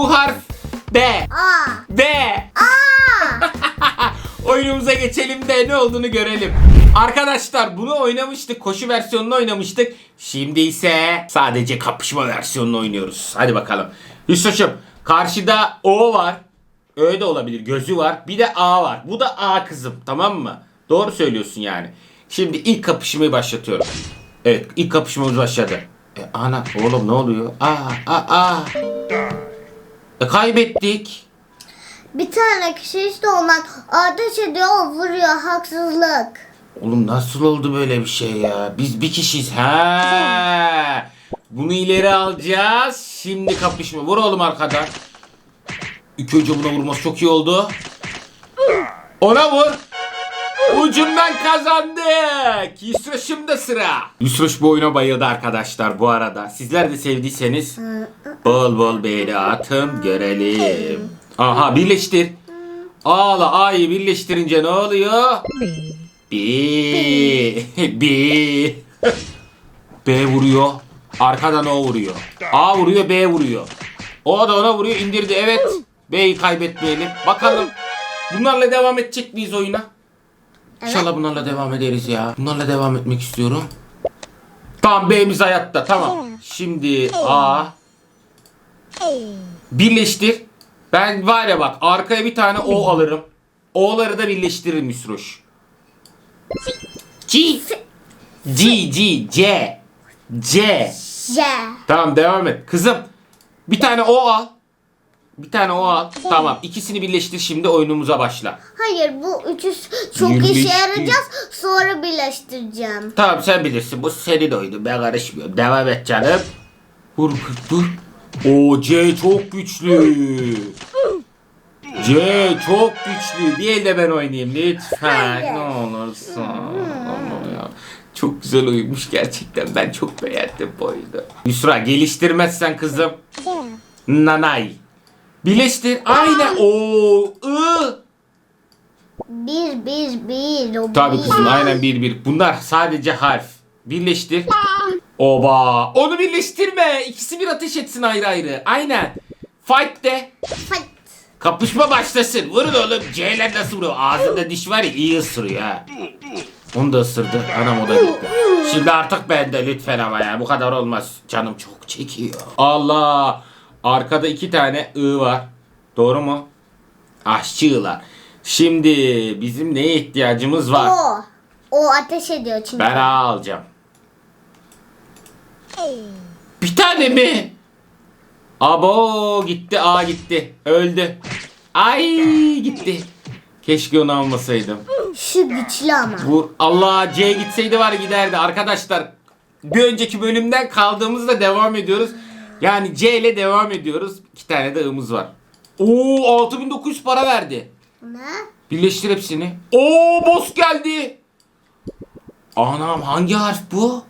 Bu harf B. A. B. A. Oyunumuza geçelim de ne olduğunu görelim. Arkadaşlar bunu oynamıştık. Koşu versiyonunu oynamıştık. Şimdi ise sadece kapışma versiyonunu oynuyoruz. Hadi bakalım. Hüsnü'cüm karşıda O var. Ö de olabilir. Gözü var. Bir de A var. Bu da A kızım. Tamam mı? Doğru söylüyorsun yani. Şimdi ilk kapışmayı başlatıyorum. Evet ilk kapışmamız başladı. E, ana oğlum ne oluyor? Aa aa aa. E, kaybettik. Bir tane kişi işte ondan ateş ediyor vuruyor haksızlık. Oğlum nasıl oldu böyle bir şey ya? Biz bir kişiyiz. Ha. Bunu ileri alacağız. Şimdi kapışma. Vur oğlum arkadan. İlk önce buna vurması çok iyi oldu. Ona vur. Ucundan kazandık. Yusroş'um da sıra. Yusroş bu oyuna bayıldı arkadaşlar bu arada. Sizler de sevdiyseniz bol bol beğeni atın görelim. Aha birleştir. A'la A'yı birleştirince ne oluyor? B. B. B vuruyor. Arkadan o vuruyor. A vuruyor B vuruyor. O da ona vuruyor indirdi evet. B'yi kaybetmeyelim. Bakalım bunlarla devam edecek miyiz oyuna? İnşallah bunlarla devam ederiz ya. Bunlarla devam etmek istiyorum. Tamam B'miz hayatta tamam. Şimdi A. Birleştir. Ben var ya bak arkaya bir tane O alırım. O'ları da birleştiririm Müsroş. G. G, G, C. C. C. Tamam devam et. Kızım bir tane O al. Bir tane O al. Tamam ikisini birleştir şimdi oyunumuza başla. Hayır bu üçü çok Birleştir. işe yarayacağız sonra birleştireceğim. Tamam sen bilirsin bu senin oyunu ben karışmıyorum. Devam et canım. Vur dur. O C çok güçlü. C çok güçlü. Bir elde ben oynayayım lütfen. Ne olursun. Aman ya. Çok güzel oyunmuş gerçekten. Ben çok beğendim bu oyunu. Yusra geliştirmezsen kızım. Nanay. Birleştir. Aynen. O. I. Bir bir bir. O Tabii bir. kızım aynen bir bir. Bunlar sadece harf. Birleştir. Oba. Onu birleştirme. İkisi bir ateş etsin ayrı ayrı. Aynen. Fight de. Fight. Kapışma başlasın. Vurun oğlum. C'ler nasıl vuruyor? Ağzında diş var ya iyi ısırıyor ha. Onu da ısırdı. Anam o da gitti. Şimdi artık bende lütfen ama ya. Bu kadar olmaz. Canım çok çekiyor. Allah. Arkada iki tane I var. Doğru mu? Aşçı I'lar. Şimdi bizim neye ihtiyacımız var? O. O ateş ediyor çünkü. Ben A alacağım. Bir tane mi? Abo gitti A gitti. Öldü. Ay gitti. Keşke onu almasaydım. Şu güçlü ama. Bu Allah C gitseydi var giderdi. Arkadaşlar bir önceki bölümden kaldığımızda devam ediyoruz. Yani C ile devam ediyoruz. İki tane de I'mız var. Oo 6900 para verdi. Ne? Birleştir hepsini. Oo boss geldi. Anam hangi harf bu?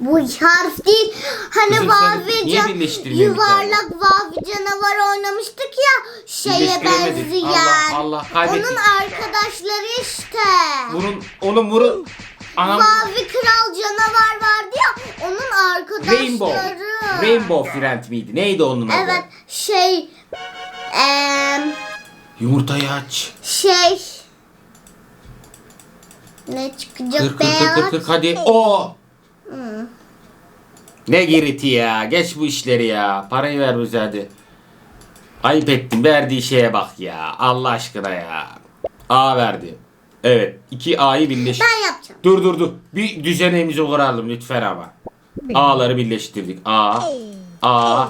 Bu harf değil. Hani Kızım sen can, birleştirmiyorsun bir yuvarlak mavi canavar oynamıştık ya. Şeye Birleştiremedik. benzeyen. Allah Allah kaybettik. Onun arkadaşları işte. Vurun onun vurun. Anam Mavi kral canavar vardı ya. Onun arkadaşları. Rainbow. Rainbow Friend miydi? Neydi onun adı? Evet şey. Eee Yumurtayı aç. şey. Ne çıkacak Kır kır kır beyaz? kır kır hadi. O. Ne giriti ya. Geç bu işleri ya. Parayı ver bize hadi. Ayıp ettim. Verdiği şeye bak ya. Allah aşkına ya. A verdi. Evet. iki A'yı birleştir. Ben yapacağım. Dur dur dur. Bir düzenimizi kuralım lütfen ama. A'ları birleştirdik. A. A.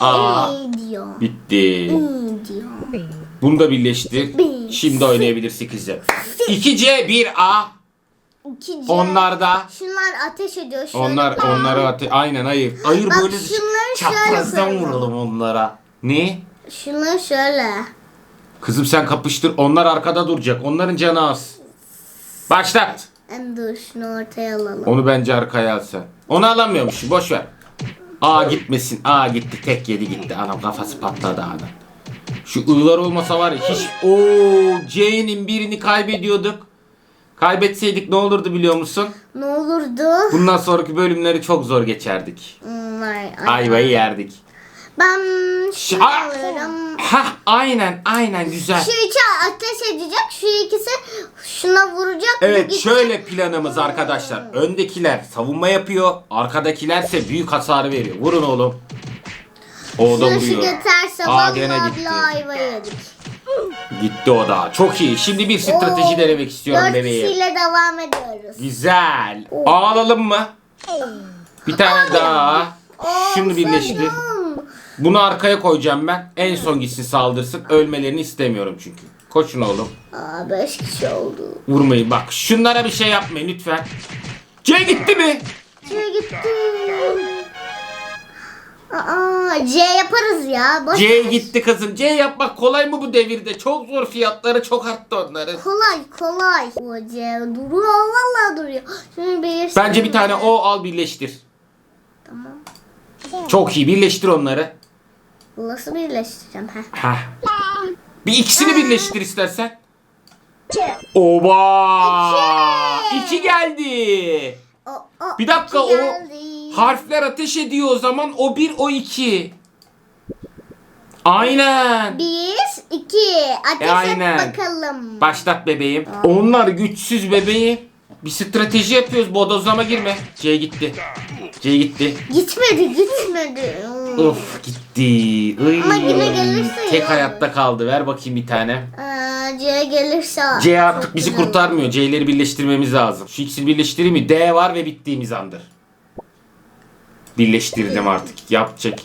A. İyi diyor. Bitti. İyi diyor. Bunu da birleştir. Bir. Şimdi oynayabilirsin kızım. 2C 1A. İkinci. Onlar da Şunlar ateş ediyor. Şöyle onlar onları ate aynen hayır. Hayır Bak böyle şunları çaprazdan şöyle vuralım onlara. Ne? Şunları şöyle. Kızım sen kapıştır. Onlar arkada duracak. Onların canı az. Başlat. En dur şunu ortaya alalım. Onu bence arkaya al sen. Onu alamıyormuş. Boş ver. A gitmesin. A gitti. Tek yedi gitti. Anam kafası patladı adam. Şu ı'lar olmasa var ya hiç o C'nin birini kaybediyorduk. Kaybetseydik ne olurdu biliyor musun? Ne olurdu? Bundan sonraki bölümleri çok zor geçerdik. Hmm, ay, ay. Ayvayı yerdik. Ben şunu Ha, alırım. ha aynen aynen güzel. Şu iki ateş edecek. Şu ikisi şuna vuracak. Evet şöyle planımız arkadaşlar. Öndekiler savunma yapıyor. Arkadakilerse büyük hasar veriyor. Vurun oğlum. O da Şunu şu vuruyor. geçerse Aa gene vallahi gitti. bile ayva yedik. Gitti o da. Çok iyi. Şimdi bir strateji Oo, denemek istiyorum Dört bebeğim. kişiyle devam ediyoruz. Güzel. Ağlalım mı? Bir tane daha. Şunu birleştir. Bunu arkaya koyacağım ben. En son gitsin saldırsın. Ölmelerini istemiyorum çünkü. Koşun oğlum. Aa beş kişi oldu. Vurmayın bak. Şunlara bir şey yapmayın lütfen. C gitti mi? C gitti. Aa C yaparız ya. Boş C ver. gitti kızım. C yapmak kolay mı bu devirde? Çok zor fiyatları çok arttı onların. Kolay kolay. O C duruyor vallahi duruyor. Şimdi bir Bence bir tane O al birleştir. Tamam. Çok iyi birleştir onları. Nasıl birleştireceğim? Heh. Heh. Bir ikisini birleştir istersen. Oba! İki geldi. O, o, Bir dakika, iki o- geldi. Harfler ateş ediyor o zaman. O bir o iki. Aynen. Bir, iki. Ateş E, aynen. et bakalım. Başlat bebeğim. Onlar güçsüz bebeğim. Bir strateji yapıyoruz. Bodozlama girme. C gitti. C gitti. Gitmedi gitmedi. Of gitti. Iy. Ama yine gelirse Tek ya. hayatta kaldı. Ver bakayım bir tane. C gelirse. C artık bizi kurtarmıyor. C'leri birleştirmemiz lazım. Şu ikisini birleştireyim mi? D var ve bittiğimiz andır. Birleştirdim artık. Yapacak.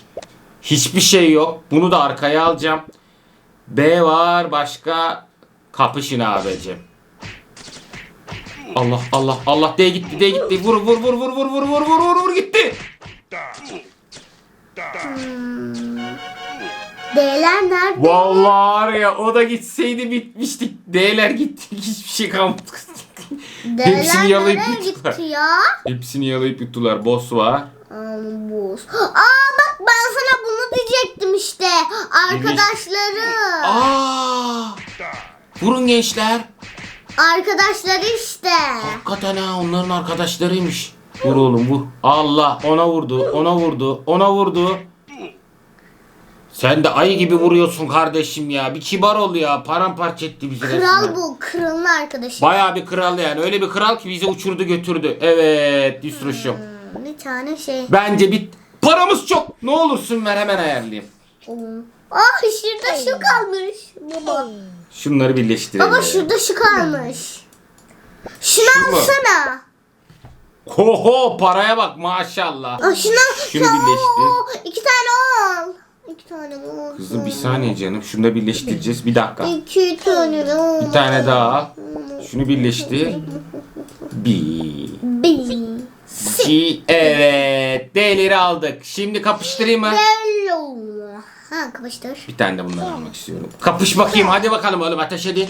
Hiçbir şey yok. Bunu da arkaya alacağım. B var. Başka kapışın abicim. Allah Allah Allah D gitti D gitti. Vur vur vur vur vur vur vur vur vur vur gitti. D'ler nerede? Vallahi var ya o da gitseydi bitmiştik. D'ler gitti. Hiçbir şey kalmadı. D'ler hepsini yalayıp nereye yuttular. gitti ya? Hepsini yalayıp yuttular. Boss var. Aman boz. Aa bak ben sana bunu diyecektim işte. Arkadaşları. Aa! Vurun gençler. Arkadaşları işte. Hakikaten ha onların arkadaşlarıymış. Vur oğlum vur. Allah ona vurdu. Ona vurdu. Ona vurdu. Sen de ayı gibi vuruyorsun kardeşim ya. Bir kibar ol ya. Paramparça etti bizi Kral resmen. bu. Kralın arkadaşı. Bayağı bir kral yani. Öyle bir kral ki bizi uçurdu götürdü. Evet Yusruş'um. Hmm, Bir tane şey. Bence bir paramız çok. Ne olursun ver hemen ayarlayayım. Ah şurada şu kalmış. Baba. Şunları birleştirelim. Baba şurada şu kalmış. Şunu Şu mu? alsana. Ho ho paraya bak maşallah. Aa, şunu, Şunu birleştir. Oo, İki tane al. İki tane al. Kızım bir saniye canım. Şunu da birleştireceğiz. Bir dakika. İki tane al. Bir tane daha al. Şunu birleştir. Bir. Bir. iki. Evet. D'leri aldık. Şimdi kapıştırayım mı? Ha kapıştır. Bir tane de bundan almak istiyorum. Kapış bakayım. Hadi bakalım oğlum ateş edin.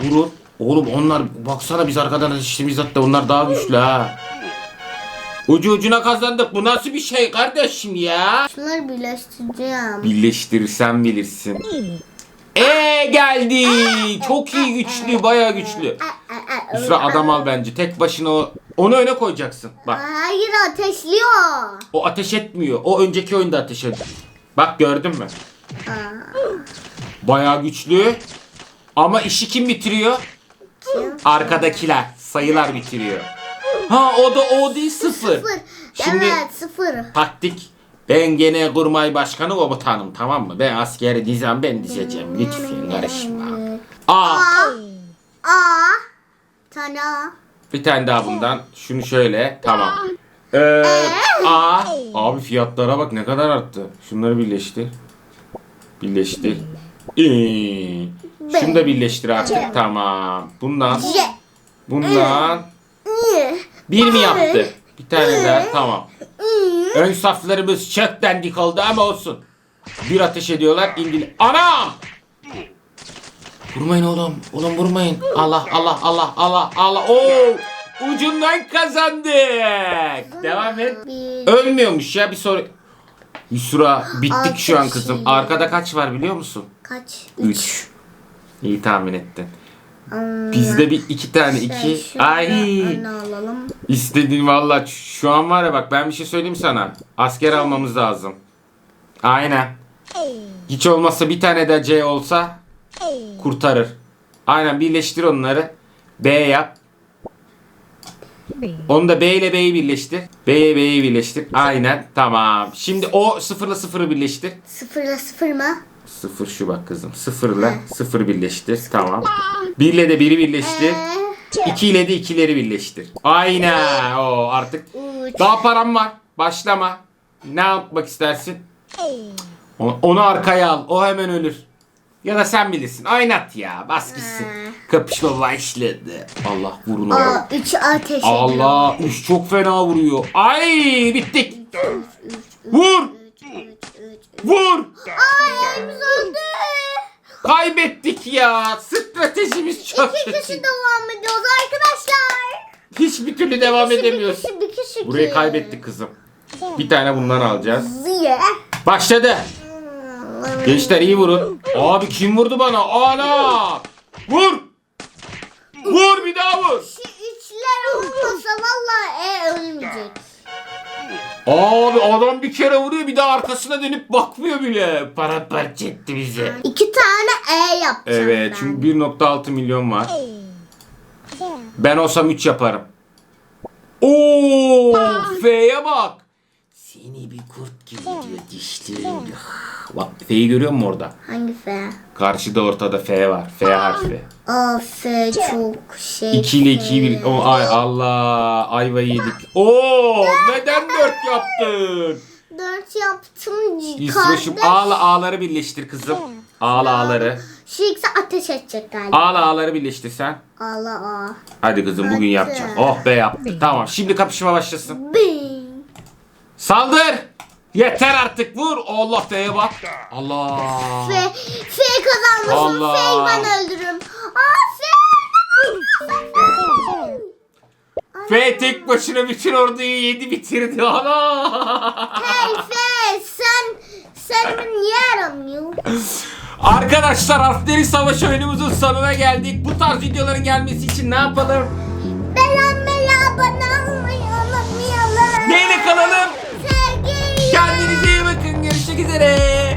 Vurun. Oğlum onlar baksana biz arkadan ateşimiz hatta onlar daha güçlü ha. Ucu ucuna kazandık. Bu nasıl bir şey kardeşim ya? Şunları birleştireceğim. Birleştirirsen bilirsin. E geldi. Çok iyi güçlü, bayağı güçlü. Üsra adam al bence. Tek başına o, onu öne koyacaksın. Bak Hayır ateşliyor. o ateş etmiyor. O önceki oyunda ateş ediyor. Bak gördün mü? Bayağı güçlü. Ama işi kim bitiriyor? Arkadakiler. Sayılar bitiriyor. Ha o da o değil sıfır. Sıfır. Şimdi Evet sıfır. taktik. Ben gene kurmay başkanı komutanım tamam mı? Ben askeri dizem ben dizeceğim. Lütfen karışma. A. A. Tane A. bir tane daha bundan. Şunu şöyle tamam. Ee, A. Abi fiyatlara bak ne kadar arttı. Şunları birleştir. Birleştir. Ee, şunu da birleştir artık tamam. Bundan. Bundan. Bir mi yaptı? Bir tane daha tamam. Ön saflarımız çok dendik oldu ama olsun. Bir ateş ediyorlar indil. Anam! Vurmayın oğlum. Oğlum vurmayın. Allah Allah Allah Allah Allah. Oo! Ucundan kazandık. Devam et. Ölmüyormuş ya bir soru. Yusra bittik şu an Altı kızım. Arkada kaç var biliyor musun? Kaç? 3. İyi tahmin ettin. Hmm, Bizde bir iki tane iki. şey, şöyle Ay. alalım. İstediğin valla şu an var ya bak ben bir şey söyleyeyim sana. Asker almamız lazım. Aynen. Hiç olmazsa bir tane de C olsa kurtarır. Aynen birleştir onları. B yap. Onu da B ile B'yi birleştir. B'ye B'yi birleştir. Aynen. Tamam. Şimdi o sıfırla sıfırı birleştir. Sıfırla sıfır mı? Sıfır şu bak kızım. Sıfırla sıfır birleştir. Tamam. Bir ile de biri birleştir. Ee, İki ile de ikileri birleştir. Aynen. O artık. Daha param var. Başlama. Ne yapmak istersin? O- Onu arkaya al. O hemen ölür. Ya da sen bilirsin. Oynat ya. Bas gitsin. Kapışma başladı. Allah vurun. Aa, üç ateş ediyor. Allah. Üç çok fena vuruyor. Ay bittik. Vur. Vur. Ay elimiz öldü. Kaybettik ya. Stratejimiz çok İki kişi devam ediyoruz arkadaşlar. Hiçbir türlü devam Bir edemiyoruz. kişi, bir kişi. Burayı kaybettik kızım. Bir tane bundan alacağız. Ziye. Başladı. Gençler iyi vurun. Abi kim vurdu bana? Ana! Vur! Vur bir daha vur. Şu üçler olmasa vallahi e, ölmeyecek. Abi adam bir kere vuruyor bir daha arkasına dönüp bakmıyor bile. Para parça etti bizi. İki tane E yapacağım Evet ben. çünkü 1.6 milyon var. Ben olsam 3 yaparım. Oo, F'ye bak. Seni bir kurt gibi diyor dişlerim. Bak F'yi görüyor musun orada? Hangi F? Karşıda ortada F var. F harfi. Aa F çok şey. 2 ile 2'yi bir... O, ay Allah ayvayı yedik. Oo neden 4 yaptın? Dört yaptım. İsra şu ağla ağları birleştir kızım. Ağla ağları. İkisi ateş edecek galiba. Ağla ağları birleştir sen. Allah aa. Hadi kızım bugün yapacağım. Oh be yaptık. Tamam şimdi kapışma başlasın. Bing. Saldır. Yeter artık vur. Allah F'ye bak. Allah. F, F kazanmışım. Allah. F'yi ben öldürürüm. Aa F. F tek başına bütün orduyu yedi bitirdi. Ana. Hey F sen sen niye aramıyorsun? Arkadaşlar harfleri savaş oyunumuzun sonuna geldik. Bu tarz videoların gelmesi için ne yapalım? Bela bela bana olmayı unutmayalım. Neyle kalalım? today.